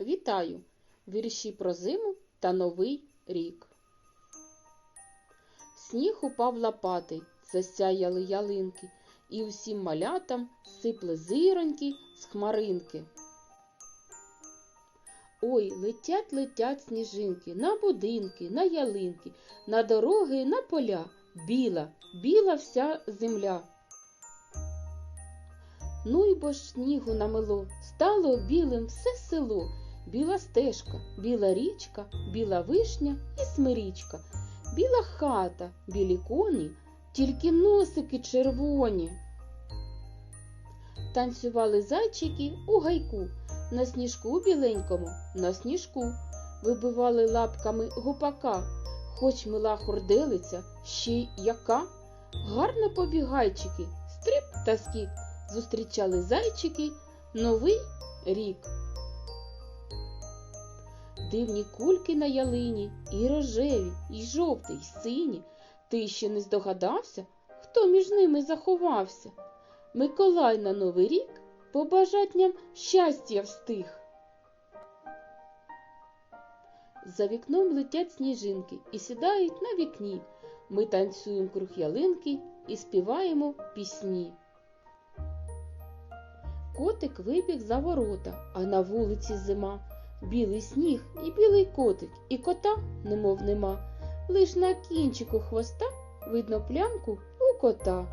Вітаю! Вірші про зиму та новий рік. Сніг упав лопатий, засяяли ялинки, і усім малятам сипле зироньки з хмаринки. Ой, летять, летять сніжинки на будинки, на ялинки, на дороги, на поля. Біла, біла вся земля. Ну й бо ж снігу намело, стало білим все село. Біла стежка, біла річка, біла вишня і смирічка, біла хата, білі коні, тільки носики червоні. Танцювали зайчики у гайку, на сніжку біленькому, на сніжку, вибивали лапками гупака, хоч мила хурделиця, ще й яка. Гарно побігайчики, стриб та скік, зустрічали зайчики новий рік. Дивні кульки на ялині, і рожеві, і жовті, і сині. Ти ще не здогадався, хто між ними заховався? Миколай на новий рік побажатням щастя встиг. За вікном летять сніжинки і сідають на вікні. Ми танцюємо круг ялинки і співаємо пісні. Котик вибіг за ворота, а на вулиці зима. Білий сніг і білий котик, і кота немов нема. Лиш на кінчику хвоста видно плямку у кота.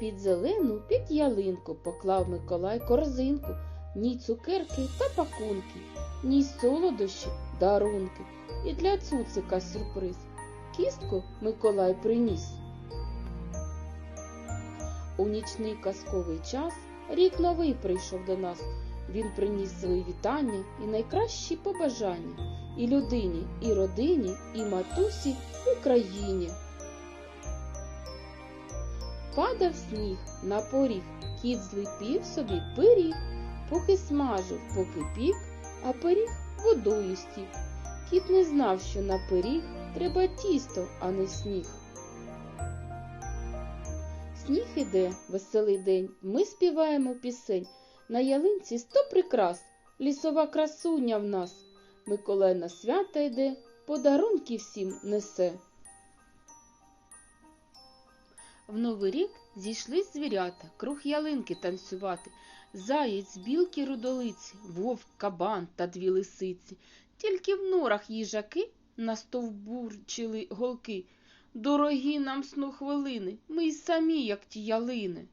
Під зелену, під ялинку поклав Миколай корзинку, ні цукерки та пакунки, ні солодощі, дарунки. І для цуцика сюрприз. Кістку Миколай приніс. У нічний казковий час рік новий прийшов до нас. Він приніс свої вітання і найкращі побажання і людині, і родині, і матусі Україні. Падав сніг на поріг, кіт зліпів собі пиріг, поки смажив, поки пік, а пиріг водою стік. Кіт не знав, що на пиріг треба тісто, а не сніг. Сніг іде, веселий день, ми співаємо пісень. На ялинці сто прикрас, лісова красуня в нас. Миколай на свята йде, подарунки всім несе. В новий рік зійшлись звірята, круг ялинки танцювати, заєць, білки рудолиці, вовк, кабан та дві лисиці. Тільки в норах їжаки настовбурчили голки. Дорогі нам сну хвилини, ми й самі, як ті ялини.